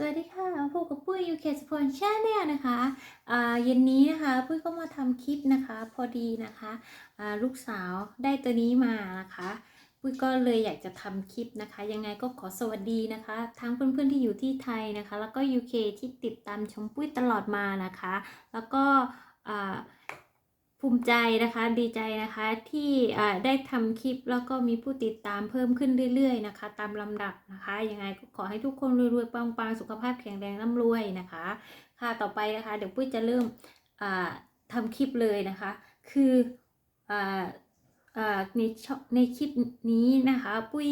สวัสดีค่ะพบกับปุ้ย UK Support Channel นะคะอ่าเย็นนี้นะคะปุ้ยก็มาทำคลิปนะคะ พอดีนะคะอ่าลูกสาวได้ตัวนี้มานะคะ ปุ้ยก็เลยอยากจะทำคลิปนะคะ ยังไงก็ขอสวัสดีนะคะ ทั้งเพื่อนๆที่อยู่ที่ไทยนะคะ แล้วก็ UK ที่ติดตามชมปุ้ยตลอดมานะคะ แล้วก็อ่า ภูมิใจนะคะดีใจนะคะที่ได้ทำคลิปแล้วก็มีผู้ติดตามเพิ่มขึ้นเรื่อย ๆ นะคะ ตามลำดับนะคะยังไงก็ขอให้ทุกคนรวยๆปังๆสุขภาพแข็งแรงร่ำรวยนะคะ ค่ะต่อไปนะคะ เดี๋ยวปุ้ยจะเริ่มทำคลิปเลยนะคะ คืออในในคลิปนี้นะคะ ปุ้ย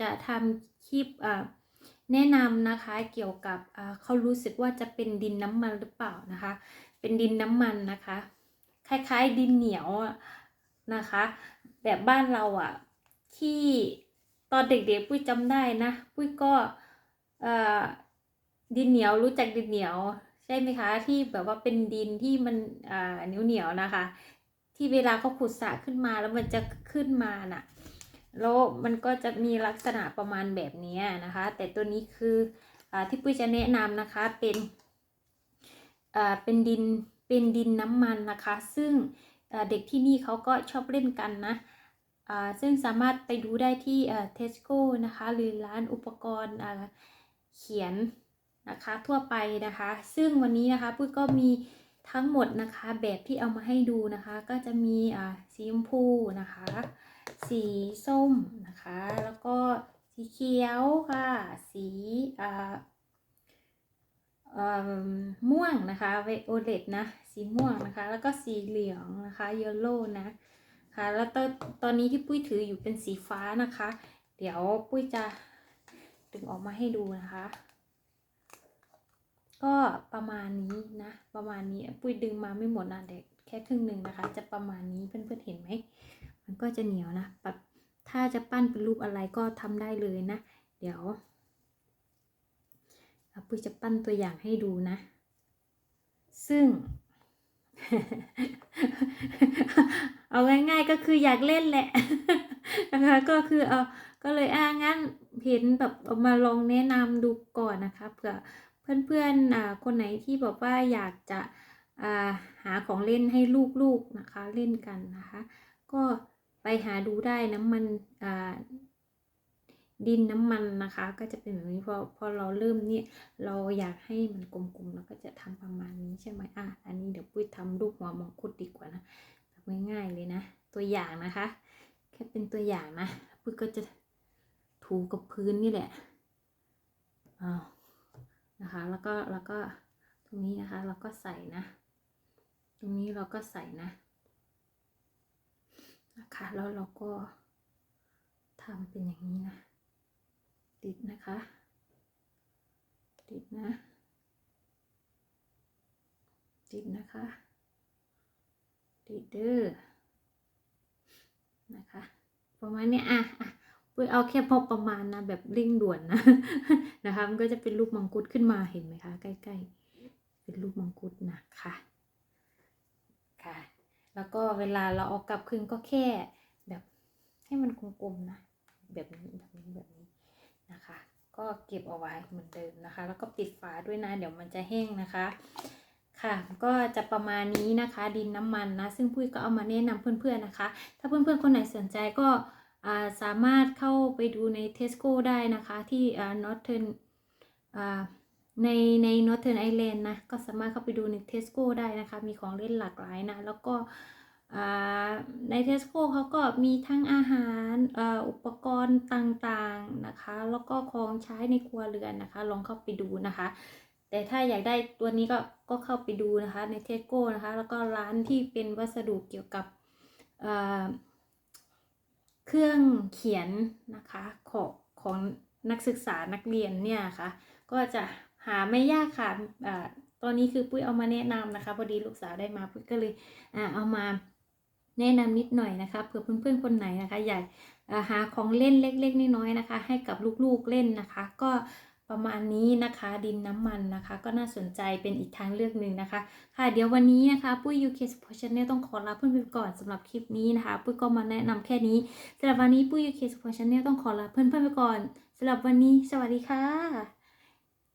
จะทำคลิปแนะนำนะคะเกี่ยวกับเขารู้สึกว่าจะเป็นดินน้ำมันหรือเปล่านะคะ เป็นดินน้ำมันนะคะ คล้ายๆ ดินเหนียวนะคะ แบบบ้านเราอะที่ตอนเด็กๆปุ้ยจำได้นะปุ้ยก็ดินเหนียวรู้จักดินเหนียวใช่ไหมคะ ที่แบบว่าเป็นดินที่มันเหนียวเหนียวนะคะ ที่เวลาเขาขุดสระขึ้นมาแล้วมันจะขึ้นมาน่ะแล้วมันก็จะมีลักษณะประมาณแบบนี้นะคะ แต่ตัวนี้คืออที่ปุ้ยจะแนะนำนะคะเป็นเป็นดิน เป็นดินน้ำมันนะคะ ซึ่งเด็กที่นี่เขาก็ชอบเล่นกันนะซึ่งสามารถไปดูได้ที่เทสโก้นะคะ หรือร้านอุปกรณ์เขียนนะคะทั่วไปนะคะ ซึ่งวันนี้นะคะปุ้ยก็มีทั้งหมดนะคะแบบที่เอามาให้ดูนะคะ ก็จะมีสีชมพูนะคะ สีส้มนะคะ แล้วก็สีเขียวค่ะ สีอ่าเอ่อ ม่วงนะคะไวโอเลตนะ สีม่วงนะคะ แล้วก็สีเหลืองนะคะเยลโล่นะค่ะแล้วตอนตอนนี้ที่ปุ้ยถืออยู่เป็นสีฟ้านะคะ เดี๋ยวปุ้ยจะดึงออกมาให้ดูนะคะ ก็ประมาณนี้นะ ประมาณนี้ปุ้ยดึงมาไม่หมดนะเด็กแค่ครึ่งหนึ่งนะคะ จะประมาณนี้เพื่อนๆเห็นไหมมันก็จะเหนียวนะแบบถ้าจะปั้นเป็นรูปอะไรก็ทำได้เลยนะ เดี๋ยว ปุ้ยจะปั้นตัวอย่างให้ดูนะ ซึ่ง เอาง่ายๆก็คืออยากเล่นแหละนะคะก็คือเอาก็เลยอ่างั้นเห็นแบบเอามาลองแนะนำดูก่อนนะคะเผื่อเพื่อนๆอ่าคนไหนที่บอกว่าอยากจะอ่าหาของเล่นให้ลูกๆนะคะเล่นกันนะคะ ก็ไปหาดูได้น้ำมันอ่า ดินน้ำมันนะคะ ก็จะเป็นแบบนี้พอพอเราเริ่มเนี่ยเราอยากให้มันกลมๆเราก็จะทำประมาณนี้ใช่ไหมอะอันนี้เดี๋ยวปุ้ยทำรูปหัวมังคุดดีกว่านะทำง่ายๆเลยนะ ตัวอย่างนะคะ แค่เป็นตัวอย่างนะปุ้ยก็จะถูกับพื้นนี่แหละอ้าวนะคะแล้วก็แล้วก็ตรงนี้นะคะเราก็ใส่นะ ตรงนี้เราก็ใส่นะนะคะแล้วเราก็ทำเป็นอย่างนี้นะ ติดนะคะ ติดนะ ติดนะคะ ติดเด้อนะคะประมาณนี้อะอะปุ้ยเอาแค่พอประมาณนะ แบบเร่งด่วนนะนะคะมันก็จะเป็นรูปมังคุดขึ้นมาเห็นไหมคะใกล้ๆ เป็นรูปมังคุดนะคะค่ะ แล้วก็เวลาเราเอากลับคืนก็แค่แบบให้มันกลมๆนะแบบนี้แบบนี้แบบนี้ นะคะ ก็เก็บเอาไว้เหมือนเดิมนะคะ แล้วก็ปิดฝาด้วยนะ เดี๋ยวมันจะแห้งนะคะ ค่ะก็จะประมาณนี้นะคะ ดินน้ำมันนะ ซึ่งปุ้ยก็เอามาแนะนำเพื่อนๆนะคะ ถ้าเพื่อนๆคนไหนสนใจก็สามารถเข้าไปดูใน Tesco ได้นะคะที่อ่า Northern ในใน Northern Ireland นะ ก็สามารถเข้าไปดูใน Tesco ได้นะคะ มีของเล่นหลากหลายนะ แล้วก็ ใน Tesco เขาก็มีทั้งอาหารอุปกรณ์ต่างๆนะคะ แล้วก็ของใช้ในครัวเรือนนะคะ ลองเข้าไปดูนะคะ แต่ถ้าอยากได้ตัวนี้ก็ก็เข้าไปดูนะคะ ในเทสโก้นะคะ แล้วก็ร้านที่เป็นวัสดุเกี่ยวกับเครื่องเขียนนะคะของของนักศึกษานักเรียนเนี่ยค่ะ ก็จะหาไม่ยากค่ะอ่าตอนนี้คือปุ้ยเอามาแนะนำนะคะ พอดีลูกสาวได้มาปุ้ยก็เลยอเอามา แนะนำนิดหน่อยนะคะเผื่อเพื่อนๆคนไหนนะคะ อยากหาของเล่นเล็กๆน้อยๆนะคะ ให้กับลูกๆเล่นนะคะ ก็ประมาณนี้นะคะดินน้ำมันนะคะ ก็น่าสนใจเป็นอีกทางเลือกหนึ่งนะคะ ค่ะเดี๋ยววันนี้นะคะปุ้ย UK Support Channel ต้องขอลาเพื่อนไปก่อนสำหรับคลิปนี้นะคะปุ้ยก็มาแนะนำแค่นี้สำหรับวันนี้ปุ้ย UK Support Channel ต้องขอลาเพื่อนๆไปก่อนสำหรับวันนี้ สวัสดีค่ะ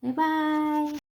บ๊ายบาย